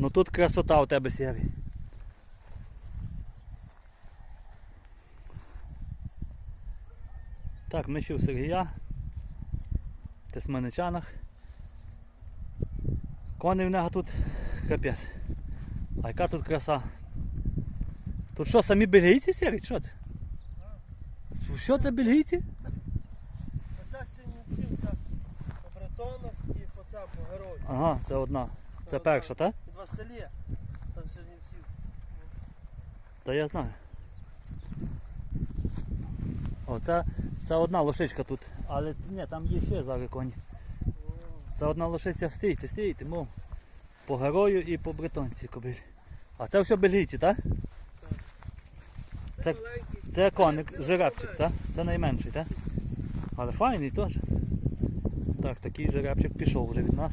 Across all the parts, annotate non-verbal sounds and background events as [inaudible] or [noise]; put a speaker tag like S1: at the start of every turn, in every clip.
S1: Ну тут красота у тебе сірий. Так, ми ще у Сергія. в Тисменичанах. Коней в нього тут капець. А яка тут краса? Тут що, самі бельгійці сірі? Що це? Що це бельгійці?
S2: Оце з Чернівців, це по бретонах і по це по герою.
S1: Ага, це одна. Це перша, так?
S2: Від Василія, там з Чернівців.
S1: Та я знаю. О, це, це одна лошичка тут. Але ні, там є ще зараз коні. Це одна лошиця стійте, стійте, мов. По герою і по бретонці кобилі. А це все бельгійці, так? Це-. Це коник, жеребчик, так? Це найменший, так? Але файний теж. Так, такий жеребчик пішов вже від нас.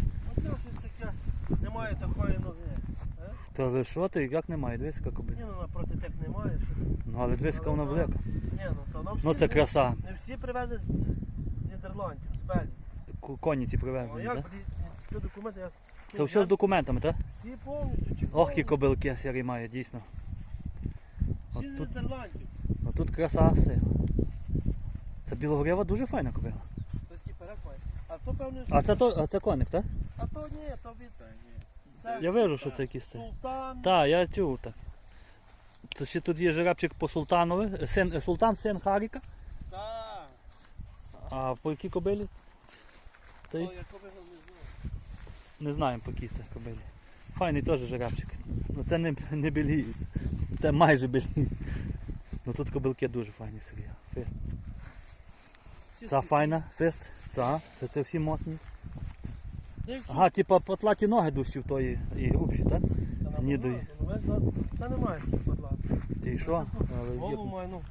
S2: Немає такої ноги. Е?
S1: Та але що ти, як немає, дивись, яка кобиля.
S2: Ні, ну напроти тих немає. Що?
S1: Ну але дивись, яка вона велика.
S2: Ні, ну то нам
S1: Ну це краса.
S2: Не всі привезли з, з, з Нідерландів, з Бельгії.
S1: Ку- Коні ці
S2: Ну
S1: привезені,
S2: як,
S1: так?
S2: ці документи я...
S1: Це все з документами, так?
S2: Всі повністю чи
S1: Ох, які кобилки сірі має, дійсно.
S2: Всі з Нідерландів.
S1: ну, тут краса сила. Це білогрєва дуже файна кобила.
S2: Близький перек. А то певно, що...
S1: А це, то, а це коник, так?
S2: А то ні, то від... Це
S1: Я вижу, що це це.
S2: Султан.
S1: Так, я чув так. То ще тут є жеребчик по Султанові, син, Султан син Харіка,
S2: Так.
S1: а по якій кобилі?
S2: Якого не знаю.
S1: Не знаємо по якій це кобилі. Файний теж жеребчик. Ну це не, не бельгієць. Це майже бельгієць. Ну тут кобилки дуже файні все є. Фест.
S2: Всі
S1: Ця файна, фест. Ця, це, це всі мосні. Ага, типа потлаті ноги дужчі в тої і грубші, так? Ні дої.
S2: ну, Це немає подладу.
S1: І що? Але є
S2: Голову має, ну,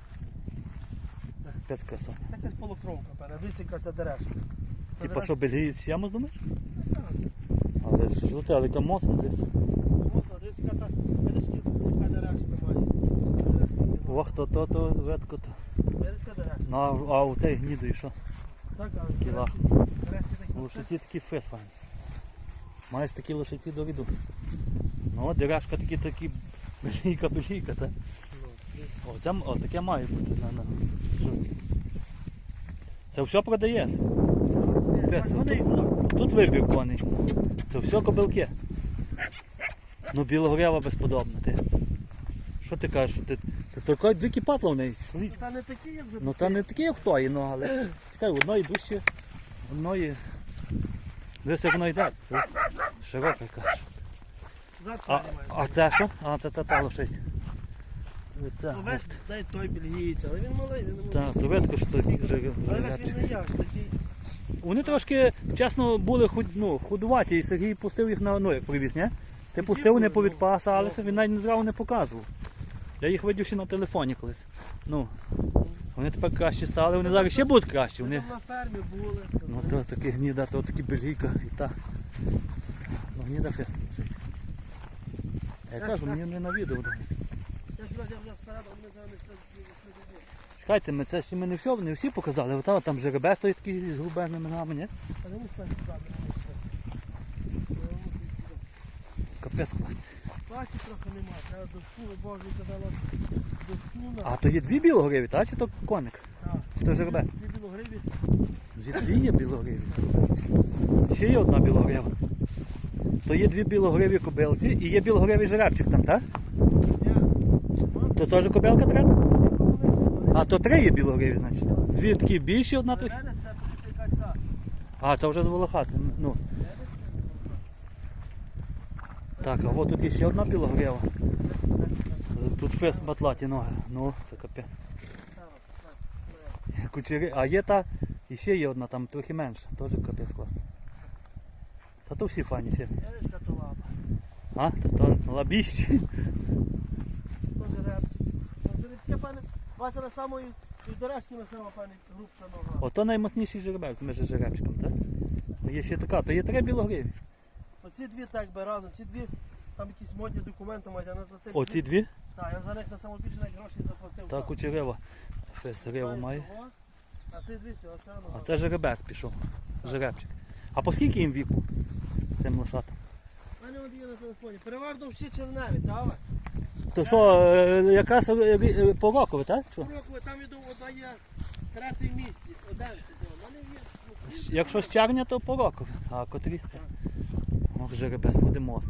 S1: без краса.
S2: якась полукровка, певне. Висіка ця деревка.
S1: Типа що бельгієць сямус думаєш?
S2: Так,
S1: Але ж що ти, але яка мосна десь.
S2: це можна, висіка та, яка деревка має.
S1: Ох, то, то, то, ветко, то.
S2: Деревка?
S1: Ну, а, у цей гніду і що?
S2: Так, а
S1: Кіла.
S2: деревки- такі.
S1: Лошиці такі фес файні. Маєш такі лошиці до віду. Ну, деревшка такі такі белійка, белійка, так?
S2: Ну,
S1: О, це, о, таке має бути на, на. Що? Це все Пес, ну, тут-. Тут вибір коней. Це все кобилки. Ну білогрява безподобна ти. Що ти кажеш? Ти, ти, ти дві кіпатла в неї. чоловіче.
S2: Та не такі, як вже
S1: Ну та не такі, як тої, ну але чекай, одної дужче, одної. Дивись, як воно йде. Яка.
S2: Завтра
S1: А, а це що? А це, це та
S2: Ну, весь дай той бельгієць, але він малий, він малий.
S1: довідка, що тобі вже
S2: Але він не як, такий.
S1: Вони трошки, чесно, були худ, ну, худуваті, і Сергій пустив їх на ну, як привіз, ні? Ти пустив, вони
S2: ну,
S1: повідпасалися, він навіть зразу не показував. Я їх видів ще на телефоні колись. Ну, вони тепер кращі стали, вони зараз ще будуть кращі.
S2: Вони на фермі були.
S1: ну то такі гніда, то такі бельгійка і та. Гніда фест лежить. Я кажу, мені не на відео дивиться. Чекайте, ми це ще ми не все, не всі показали. Ота, там жеребець той такий з грубезними ногами, ні? Капець класний.
S2: Платі трохи немає, треба до шкули, боже, казала, до шкули.
S1: А то є дві білогриві, так? Чи то коник?
S2: Так.
S1: Чи то жеребець?
S2: Ці білогриві.
S1: Є дві є білогриві. Ще є одна білогрива. То є дві білогриві кобилці і є білогривий жеребчик там, так? То теж кобилка треба? А то три є білогриві, значить. Дві такі більші, одна
S2: ця.
S1: А, це вже з волохати. Ну. Так, а от тут є ще одна білогрива. Тут фест батлаті ноги. Ну, це капець. Кучери. А є та, і ще є одна, там трохи менша. Теж капець класно. Та то всі фані
S2: лапа.
S1: А, то, лабіщі.
S2: Вася на самої, на сама, пане, грубша нога.
S1: Ото наймощніший жеребець між жеребчиком, так? Є ще така, то є три білогриві.
S2: Оці дві так би разом, ці дві, там якісь модні документи мають, а на за це...
S1: Оці дві?
S2: Так, я за них на самому більше навіть гроші заплатив.
S1: Та кучерева. Фест реву має.
S2: Цього, А ти дивися, оце.
S1: А це жеребець пішов. Жеребчик. А по скільки їм віку? Цим лошатам?
S2: У мене є на телефоні. Переважно всі черневі, так?
S1: То що, е, якраз е, е, по рокові, так? Що?
S2: Курокова, там іду, одна є третій місці. Один. У мене є. ну,
S1: Якщо з червня, то по рокові. А котрі сте? Ох, жеребець буде мост.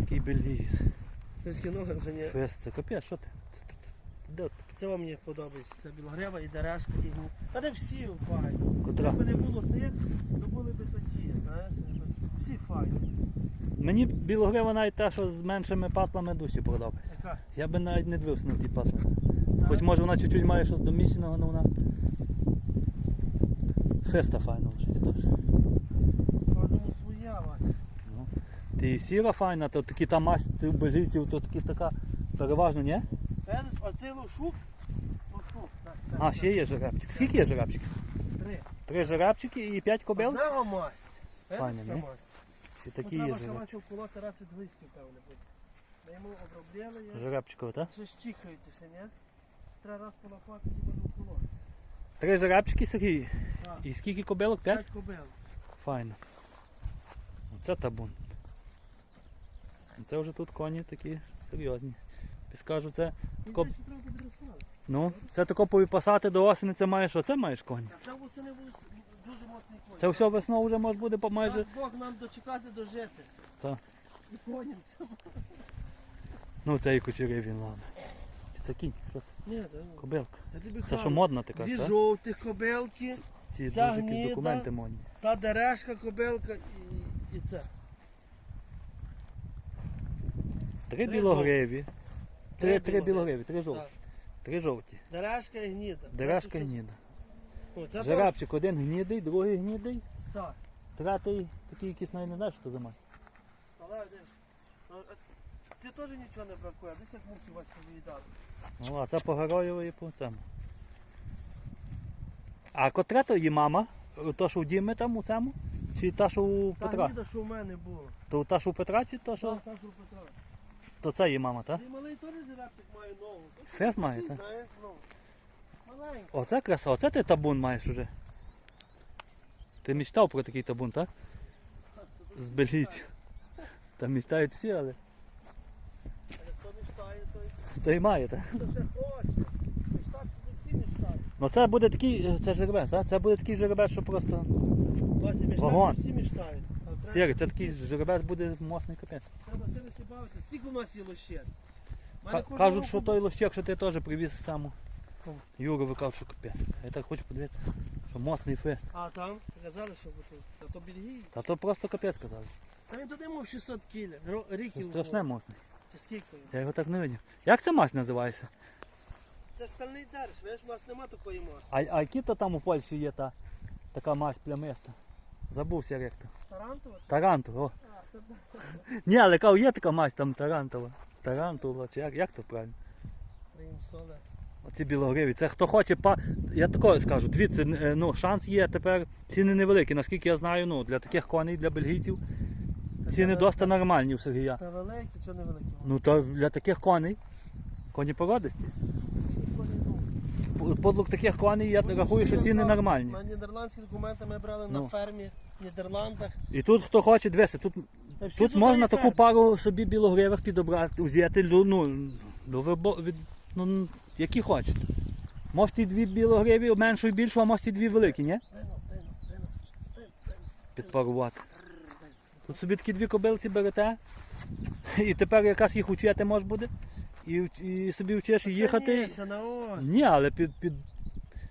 S1: Такий бельгійсь.
S2: Людські ноги вже не.
S1: Фест, це капець, що ти? Це- це- це- Де от
S2: Це вам мені подобається. Це білогрева і дерешка, і. Та не всі файні.
S1: котра?
S2: Якби не було тих, то були б тоді. Всі файні.
S1: Мені білогрива навіть та, що з меншими патлами душі подобається.
S2: Яка?
S1: Я би навіть не дивився на ті патли. Хоч може вона чуть-чуть має щось домішаного, але вона. Феста файна лишиться теж.
S2: Кожному своя.
S1: Ну. Ти і сіра файна, то такі там масть бельгійців, то такі така переважно, ні?
S2: Видиш, оцей лошук. Лошук. так, так,
S1: А, ще є жеребчик. Скільки є жеребчиків?
S2: Три.
S1: Три жеребчики і п'ять кобил?
S2: Одна масть.
S1: Файна, ні?
S2: масть?
S1: Ще такі є
S2: треба
S1: жеребчики.
S2: кавачок колоти раз від листів, певне буде. Ми йому обробляли, я
S1: Жеребчикові, так?
S2: ще щікаються ще, ні? Треба раз полапати і буду колоти.
S1: Три жеребчики, Сергій.
S2: Так.
S1: І скільки кобилок? П'ять?
S2: П'ять кобил.
S1: Файно. Оце табун. Це вже тут коні такі серйозні. Скажу, це Ко-
S2: це ще трохи підросли.
S1: Ну, це тако повипасати до осені, це маєш, оце маєш коні.
S2: Це будуть дуже моцний конь.
S1: Це все весною вже може буде по майже.
S2: Дай Бог нам дочекати дожити.
S1: Так.
S2: І коням це.
S1: Ну це і кучери він ладно. Чи це кінь? Що це?
S2: Ні, це,
S1: Кобилка.
S2: я тобі
S1: Це що модна ти
S2: Дві
S1: так?
S2: жовтих кобилки,
S1: Ці
S2: ця
S1: дуже якісь
S2: гніда.
S1: документи модні.
S2: та дерешка кобилка і, і це.
S1: Три
S2: Три
S1: білогриві. Три,
S2: Три білогриві.
S1: три жовті.
S2: Так.
S1: Три жовті.
S2: Дерешка і гніда.
S1: Дерешка і гніда.
S2: О, це
S1: Жеребчик один гнідий, другий гнідий,
S2: Так,
S1: третій такий якийсь навіть не знаєш, що за мать.
S2: сталевий десь. Ну, а Це теж нічого не бракує, десь як мухи Васька виїдали.
S1: Ну, а це по герою і по цьому. А котра то її мама? То, що у Діми там у цьому? Чи та, що у
S2: Та
S1: Петра?
S2: гніда, що в мене було.
S1: То та, що у Петра, чи то, що?
S2: Так, так, що Петра.
S1: То це її мама, так?
S2: Ти малий теж жеребчик має ногу.
S1: Фес має,
S2: Ти
S1: так?
S2: знаєш, ну.
S1: Оце краса, оце ти табун маєш уже. Ти мечтав про такий табун, так? З бельгійців. Там мечтають всі, але то і має, так? Ну це буде такий, е, це жеребець, так? Це буде такий жеребець, що просто. Вагон. Сірий, це такий жеребець буде мосний капець.
S2: Треба тим бавитися. Скільки у нас є лощет?
S1: Кажуть, що той лощек, що ти теж привіз саму.
S2: Кому?
S1: Юру капець. Я так хочу подивитися, що мосний фест.
S2: А там? Казали, що тут. Та то Бельгії.
S1: Та то просто капець казали.
S2: Та він туди мав 600 кіля. Ріків.
S1: страшне мосний.
S2: Чи скільки?
S1: Я його так не видів. Як ця масть називається?
S2: Це стальний держ, видиш, у нас нема такої маси.
S1: А, а які то там у Польщі є та така масть плямиста? Забувся як то.
S2: Тарантова?
S1: Тарантова. О.
S2: А, це [laughs]
S1: Ні, але кажу, є така масть там тарантова. Тарантова, чи як, як то правильно?
S2: Прийм соле.
S1: Оці білогриві. Це хто хоче, па... я такого скажу, дивіться, е, ну, шанс є тепер. Ціни невеликі. Наскільки я знаю, ну, для таких коней, для бельгійців, ціни досить нормальні у Сергія.
S2: Та великі чи не великі?
S1: Ну то для таких коней, коні породисті. Подлук таких коней, я рахую, що ціни нормальні.
S2: На нідерландські документи ми брали
S1: Ну.
S2: на фермі в Нідерландах.
S1: І тут хто хоче, дивися, тут, тут
S2: тут
S1: можна таку
S2: ферми.
S1: пару собі білогривих підобрати, взяти, ну, ну, ну, які хочете. Можете і дві білогриві, меншу і більшу, а можете і дві великі, ні? Підпарувати. Тут собі такі дві кобилці берете, і тепер якраз їх учити може буде. І, і собі вчиш їхати.
S2: Ні, ще на ось.
S1: Ні, але під, під,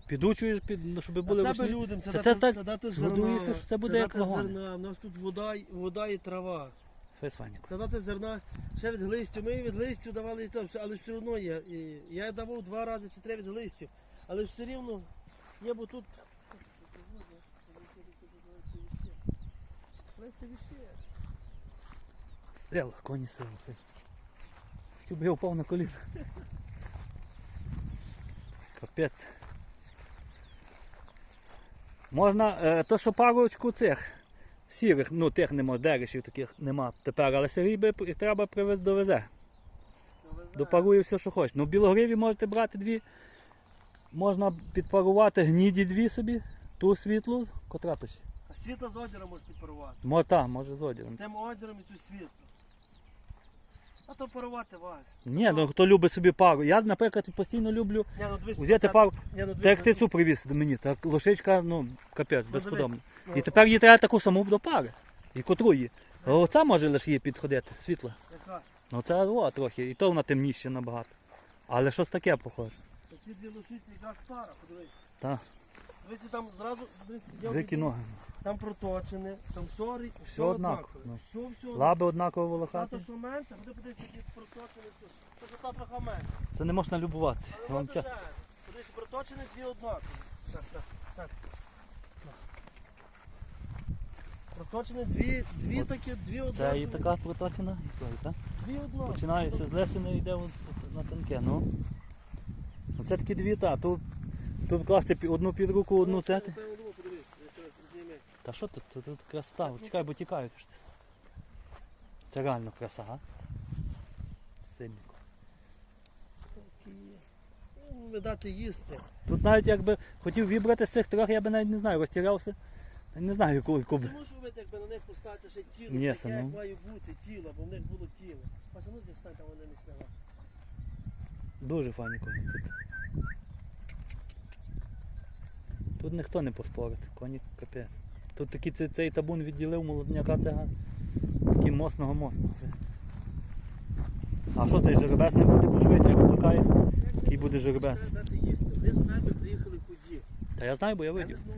S1: підучуєш, під, ну, щоб були
S2: Це би людям, це,
S1: Це- це
S2: це
S1: це буде як
S2: дати
S1: вагон.
S2: зерна. У нас тут вода, й- вода і трава.
S1: Фес Ваніку.
S2: Це дати зерна ще від глистів. Ми від глистів давали і то, все, але все одно є. І я давав два рази чи три від глистів. Але все рівно є, бо тут.
S1: Стріла, коні сили. Хотів би я впав на коліна. Капець. Можна, е, то що парочку цих сірих, ну тих нема, деришів таких нема тепер, але би треба привез довезе. Допарує все, що хоче. Ну, білогриві можете брати дві. Можна підпарувати гніді дві собі, ту світлу, котра то?
S2: А світло з озера може підпарувати.
S1: Може, так, може з
S2: З тим озером і тут світло. А то парувати Вась.
S1: Ні, ну хто любить собі пару. Я, наприклад, постійно люблю
S2: Ні, ну, дивись,
S1: взяти
S2: це-
S1: пару.
S2: Ні, ну, дивись,
S1: Так як ти
S2: ну,
S1: цю привіз до мені, так лошичка, ну, капець,
S2: Ну,
S1: безподобно.
S2: ну,
S1: І тепер їй треба таку саму до пари. І котру її. А Оця може лише їй підходити, світла.
S2: Яка?
S1: Ну це о, трохи, і то вона темніше набагато. Але щось таке похоже.
S2: Ці дві лошиці якраз пара, подивись.
S1: Так,
S2: Дивись, там зразу, дивись, я вийду,
S1: ноги.
S2: Там проточене, там сорі, все,
S1: Все однаково, ну.
S2: Все, все
S1: Лаби однаково волохаті.
S2: що менше, буде подивитися, які проточені тут. Що та трохи менше.
S1: Це не можна любуватися.
S2: Але
S1: вам чесно.
S2: Подивися, проточені дві однакові. Так, так, так. Проточені дві, дві
S1: От
S2: такі, дві
S1: Це і така проточена, і то, і та.
S2: Дві однакові.
S1: Починається з лесини і йде от на тонке. Ну. Оце такі дві, та. Тут, тут класти пі- одну під руку, одну це. ти.
S2: Це одну, подивись, я зараз зніми.
S1: Та що тут? Тут, тут краса. Чекай, бо тікають. Це реально краса, а? Сильненько.
S2: Ну, видати їсти.
S1: Тут навіть якби хотів вибрати з цих трьох, я би навіть не знаю, розтірався. Я Не знаю, яку, яку
S2: Ти
S1: би.
S2: можеш уявити, якби на них поставити ще тіло,
S1: Ні,
S2: таке, як
S1: ну.
S2: має бути тіло, бо в них було тіло. Бачиш, ну зі стань, там вони не сняла.
S1: Дуже файні коні тут. Тут ніхто не поспорить, коні капець. Тут такий цей, цей табун відділив молодняка цього. Такий мосного мосного. А що цей жеребець не буде пошвидше, як сплакається? Який буде жеребець?
S2: Вони з нами приїхали худі.
S1: Та я знаю, бо я видів.
S2: ну,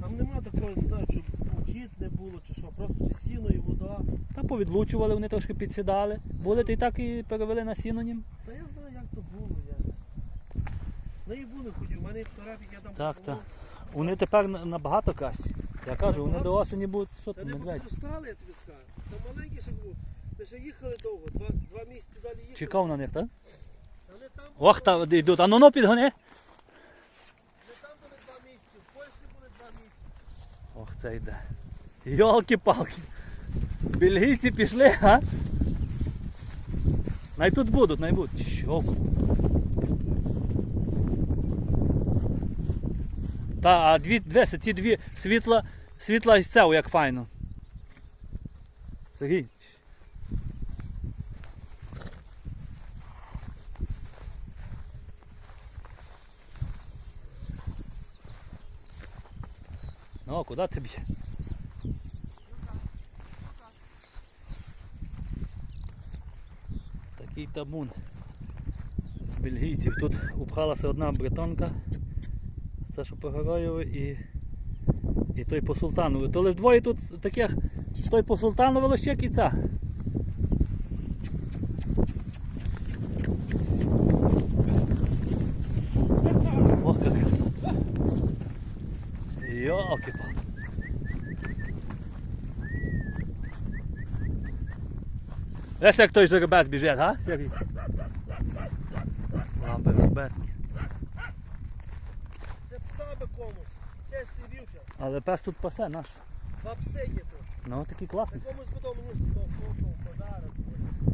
S2: Там нема такого, не знаю, чи похід не було, чи що, просто чи сіно і вода.
S1: Та повідлучували, вони трошки підсідали. Були, та й так і перевели на сінонім.
S2: Та я знаю, як то було. Я. Ну і були худі, у мене фотографії, я там
S1: Так,
S2: поховав.
S1: Вони тепер на- набагато кращі. Я кажу, вони до осені будуть, що
S2: Та
S1: там,
S2: не
S1: медведь.
S2: попускали, я тобі скажу. Там маленький ще був. Ми ще їхали довго, два, два місяці далі їхали.
S1: Чекав на них, так?
S2: Вони там,
S1: Ох, там йдуть. А ну ну підгони.
S2: вони там були два місяці, в Польщі були два місяці.
S1: Ох, це йде. Йолки-палки. Бельгійці пішли, а? Най тут будуть, най будуть. Що? Та, а дві, дивися, ці дві світла, світла із цього, як файно. Сергій. Ну, куди тобі? Такий табун з бельгійців. Тут упхалася одна бретонка. Це що по і, і той по Султанову. То лише двоє тут таких, той по Султанову лощек і ця. Ох, як. Йолки-палки. Ось як той жеребець біжить, га? Сергій? Але пес тут пасе наш.
S2: Два пси є тут.
S1: Ну такий класний.
S2: Це комусь би дому мені подарок.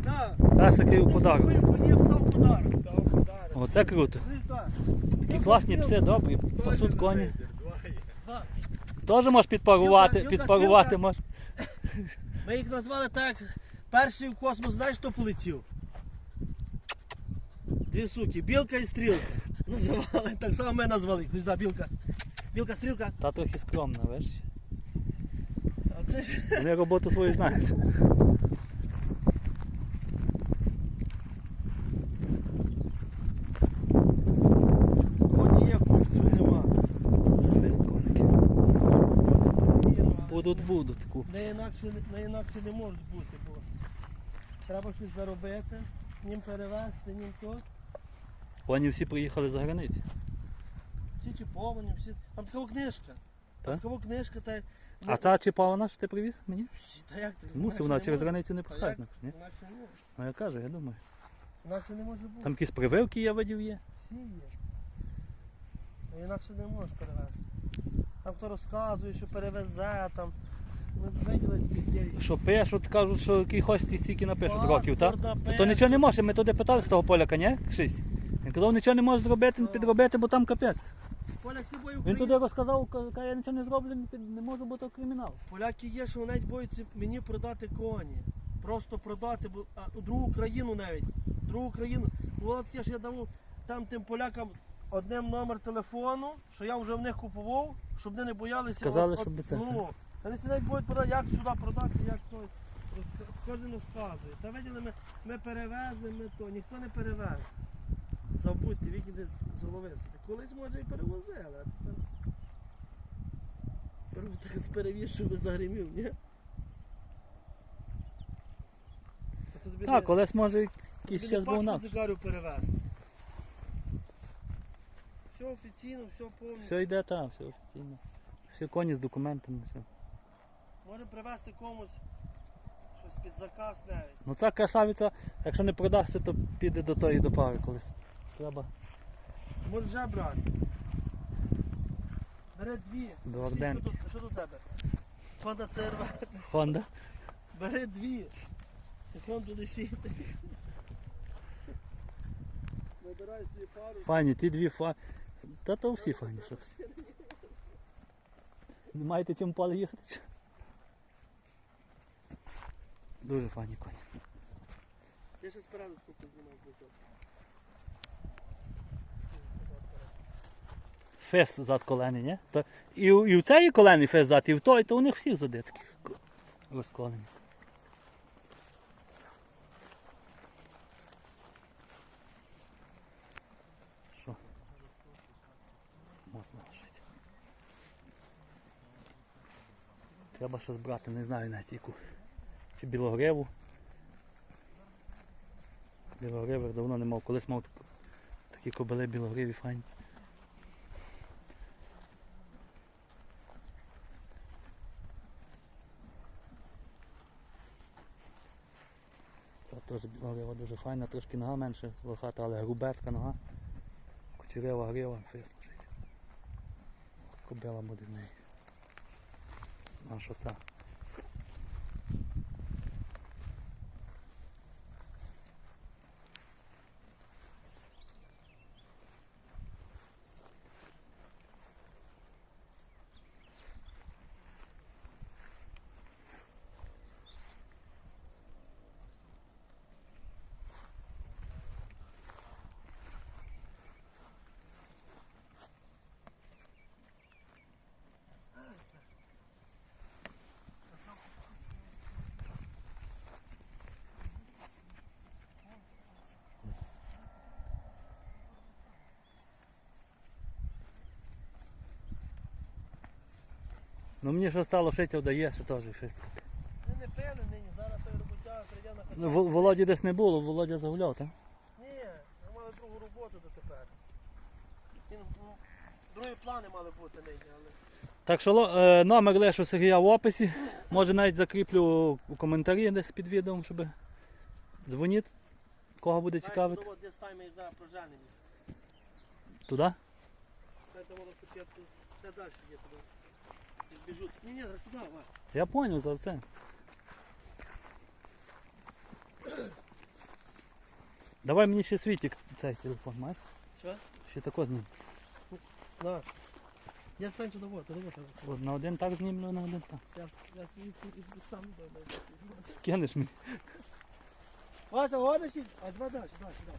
S2: Так.
S1: Песики у подарок.
S2: Мені пса в подарок.
S1: Оце круто. Такі класні пси, добрі, пасуть коні. Теж можеш підпарувати, підпарувати можеш.
S2: Ми їх назвали так. Перший в космос, знаєш, хто полетів? Дві суки, білка і стрілка. Називали, так само ми назвали. їх. Ну, білка. Білка, стрілка.
S1: Та трохи скромна, веш.
S2: А це ж [laughs]
S1: Вони роботу свою знають. Будуть, будуть. Ку.
S2: Не інакше, не інакше не можуть бути, бо треба щось заробити, ним перевезти, ним то.
S1: Вони всі приїхали за границі.
S2: Всі чіповані, всі. Там така книжка. Там
S1: Так?
S2: така книжка, та
S1: А ця чіпавана, що ти привіз мені?
S2: Всі, Та як ти?
S1: Мусив, вона через границю не пускають.
S2: як?
S1: ні?
S2: Інакше.
S1: Ну я кажу, я думаю.
S2: Інакше не може бути.
S1: Там якісь прививки я видів є.
S2: Всі є. А інакше не можеш перевезти. Там хто розказує, що перевезе, там. Ми виділи дітей.
S1: Що пишуть, кажуть, що який хоч ті стільки напишуть років, так?
S2: Паспорт
S1: То нічого не може, ми туди питали з того поляка, ні? Кшись. Він казав, нічого не можеш зробити, підробити, бо там капець.
S2: Поляк як це бою
S1: Він туди розказав, каже, я нічого не зроблю, не не можу бути кримінал.
S2: Поляки є, що навіть боються мені продати коні. Просто продати, бо а, у другу країну навіть. Другу країну. Було таке, що я давав там тим полякам одним номер телефону, що я вже в них купував, щоб вони не боялися.
S1: Сказали, щоб це-
S2: Ну, вони всі навіть будуть продати, як сюди продати, як то. розка- Кожен розказує. Та виділи, ми, ми перевеземо, ми то, ніхто не перевезе. Забудьте, викиди з голови собі. Колись може і перевозили, а тепер. Тепер так з перевішували загримів, ні?
S1: Так, колись може якийсь час був
S2: пачку
S1: нас.
S2: цигарів перевезти. Все офіційно, все повністю.
S1: Все йде там, все офіційно. Всі коні з документами, все.
S2: Може привезти комусь щось під заказ навіть.
S1: Ну ця красавиця, якщо не продасться, то піде до тої до пари колись. Треба
S2: Може вже брати. Бери дві.
S1: До
S2: Що тут- Що тут у тебе? Honda CRV.
S1: Honda.
S2: Бери дві. Вам туди шити. Набирай собі пару.
S1: Файні, ті дві фа. Та то всі файні, що. ти. Не маєте чим поле їхати? чи? Дуже файні коні.
S2: Я ще спереду таку знімав буток.
S1: Фес зад колени, ні? То і, і у цієї колени фес зад, і в той, то у них всіх зади такі розколені. Що? Можна лишити. Треба щось брати, не знаю навіть яку. Чи білогриву. Білогривих давно не мав. Колись мав такі кобили білогриві файні. Білогрива дуже файна, трошки нога менше волохата, але грубецька нога. кочерева грива, фес лежить. Кобила буде з неї. А що? Ну мені що стало шити вдає, що теж щось. таке.
S2: Не пили нині, зараз той роботяга прийде на
S1: Ну, Вол- Володі десь не було, Володя загуляв, так?
S2: Ні, ми мали другу роботу дотепер. Він, ну, другі плани мали бути нині, але.
S1: Так що ло- е, номер лишу Сергія в описі. Може навіть закріплю у коментарі десь під відео, щоб дзвоніть, кого буде цікавити.
S2: І зараз проженені.
S1: Туди?
S2: Знаєте, воно спочатку ще далі є туди. І біжуть. Ні, ні, аж туди, ва.
S1: Я зрозумів за це. Давай мені ще світик цей телефон, маєш?
S2: Що?
S1: Ще тако зніму.
S2: На. Я стань туди, вот, туди, вот.
S1: От на один так знімлю, на один так.
S2: Я, я свій свій сам дома.
S1: Скинеш мені.
S2: Вася, годиш? А два далі, далі, далі.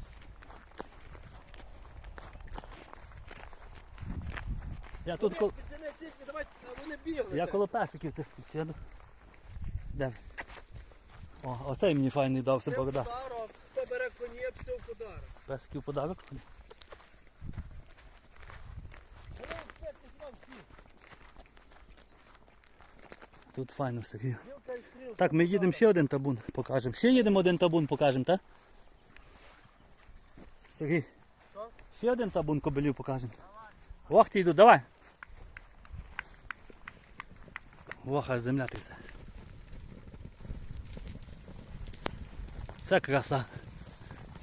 S1: Я тут кол...
S2: Пацани, тільки давайте, вони бігли.
S1: Я коло песиків тих сіду. Де? О, оцей мені файний дався
S2: подарок. Хто бере коні, все в подарок.
S1: Песиків подарок. Тут файно Сергій. Так, ми їдемо ще один табун покажемо. Ще їдемо один табун покажемо, так? Сергій. Ще один табун кобилів покажемо. Ох, ти йду, давай. Ох, аж земля трясе. Це краса.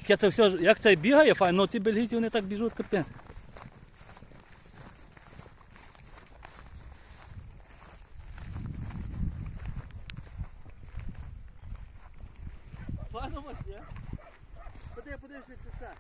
S1: Яке це все, як це бігає, файно, ці бельгійці вони так біжуть капець.